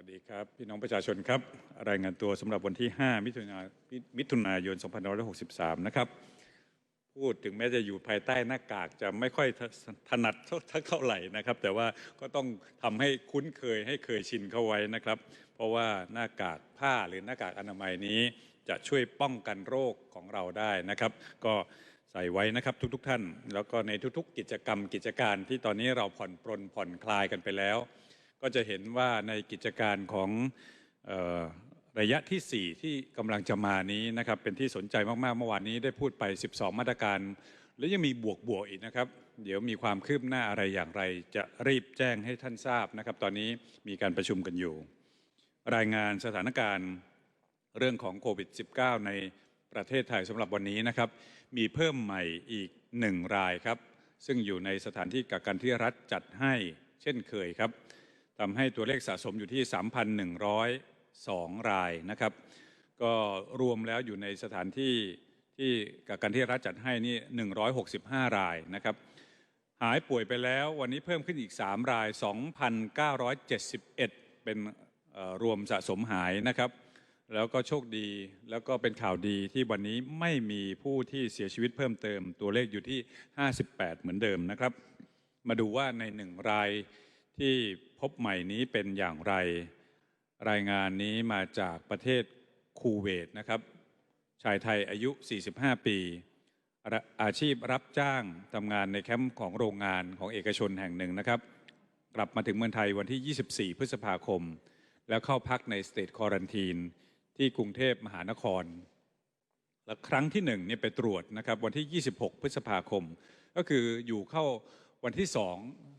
วัสดีครับ พี่น้องประชาชนครับ รายงานตัวสำหรับวันที่ 5 มิถุนายนมิถุนายน 2563 นะครับ พูดถึงแม้จะอยู่ภายใต้หน้ากากจะไม่ค่อยถนัดเท่าไหร่นะครับ แต่ว่าก็ต้องทำให้คุ้นเคยให้เคยชินเข้าไว้นะครับ เพราะว่าหน้ากากผ้าหรือหน้ากากอนามัยนี้จะช่วยป้องกันโรคของเราได้นะครับ ก็ใส่ไว้นะครับทุกๆทท่าน แล้วก็ในทุกๆ กิจกรรมกิจการที่ตอนนี้เราผ่อนปรนผ่อนคลายกันไปแล้ว ก็จะเห็นว่าในกิจการของออระยะที่ 4 ที่กำลังจะมานี้นะครับเป็นที่สนใจมากๆเมื่อวานนี้ได้พูดไป 12 มาตรการ แล้วยังมีบวกบวกอีกนะครับ เดี๋ยวมีความคืบหน้าอะไรอย่างไร จะรีบแจ้งให้ท่านทราบนะครับ ตอนนี้มีการประชุมกันอยู่ รายงานสถานการณ์เรื่องของโควิด -19 ในประเทศไทยสำหรับวันนี้นะครับ มีเพิ่มใหม่อีกหนึ่งรายครับ ซึ่งอยู่ในสถานที่กักกันที่รัฐจัดให้เช่นเคยครับ ทำให้ตัวเลขสะสมอยู่ที่ 3,102 รายนะครับ ก็รวมแล้วอยู่ในสถานที่ที่กักกันที่รัฐจัดให้นี่ 165 รายนะครับ หายป่วยไปแล้ววันนี้เพิ่มขึ้นอีก 3 ราย 2,971 เป็นรวมสะสมหายนะครับ แล้วก็โชคดีแล้วก็เป็นข่าวดีที่วันนี้ไม่มีผู้ที่เสียชีวิตเพิ่มเติม ตัวเลขอยู่ที่ 58 เหมือนเดิมนะครับ มาดูว่าในหนึ่งราย ที่พบใหม่นี้เป็นอย่างไร รายงานนี้มาจากประเทศคูเวตนะครับ ชายไทยอายุ 45 ปี อาชีพรับจ้างทำงานในแคมป์ของโรงงานของเอกชนแห่งหนึ่งนะครับ กลับมาถึงเมืองไทยวันที่ 24 พฤษภาคม แล้วเข้าพักในสเตทคอรันทีนที่กรุงเทพมหานคร และครั้งที่หนึ่งเนี่ยไปตรวจนะครับวันที่ 26 พฤษภาคม ก็คืออยู่เข้า วันที่สอง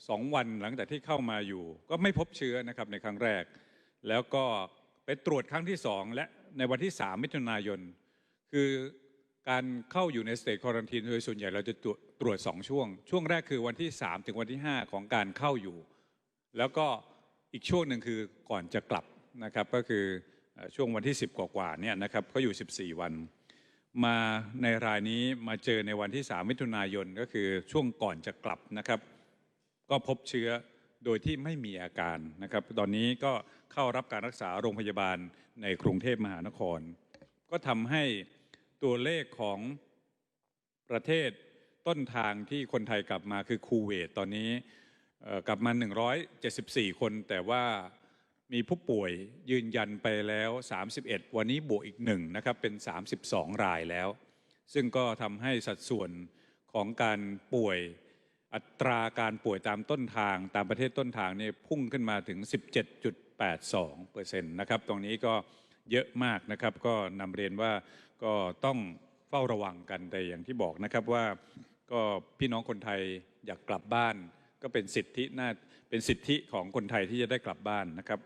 สองวันหลังจากที่เข้ามาอยู่ ก็ไม่พบเชื้อนะครับในครั้งแรก แล้วก็ไปตรวจครั้งที่สองและในวันที่3มิถุนายน คือการเข้าอยู่ในสเตทควอรันทีนโดยส่วนใหญ่เราจะตรวจตรวจ2ช่วง ช่วงแรกคือวันที่3ถึงวันที่5ของการเข้าอยู่ แล้วก็อีกช่วงหนึ่งคือก่อนจะกลับนะครับก็คือเอ่อช่วงวันที่ 10 กว่าๆเนี่ยนะครับก็อยู่ 14 วัน มาในรายนี้มาเจอในวันที่ 3 มิถุนายนก็คือช่วงก่อนจะกลับนะครับ ก็พบเชื้อโดยที่ไม่มีอาการนะครับ ตอนนี้ก็เข้ารับการรักษาโรงพยาบาลในกรุงเทพมหานคร ก็ทำให้ตัวเลขของประเทศต้นทางที่คนไทยกลับมาคือคูเวตตอนนี้กลับมา 174 คนแต่ว่า มีผู้ป่วยยืนยันไปแล้ว 31 วันนี้บวกอีกหนึ่งนะครับเป็น 32 รายแล้ว ซึ่งก็ทำให้สัดส่วนของการป่วยอัตราการป่วยตามต้นทางตามประเทศต้นทางเนี่ยพุ่งขึ้นมาถึง 17.82เปอร์เซ็นต์นะครับตรงนี้ก็เยอะมากนะครับ ก็นำเรียนว่าก็ต้องเฝ้าระวังกันแต่อย่างที่บอกนะครับว่าก็พี่น้องคนไทยอยากกลับบ้าน ก็เป็นสิทธิน่าเป็นสิทธิของคนไทยที่จะได้กลับบ้านนะครับ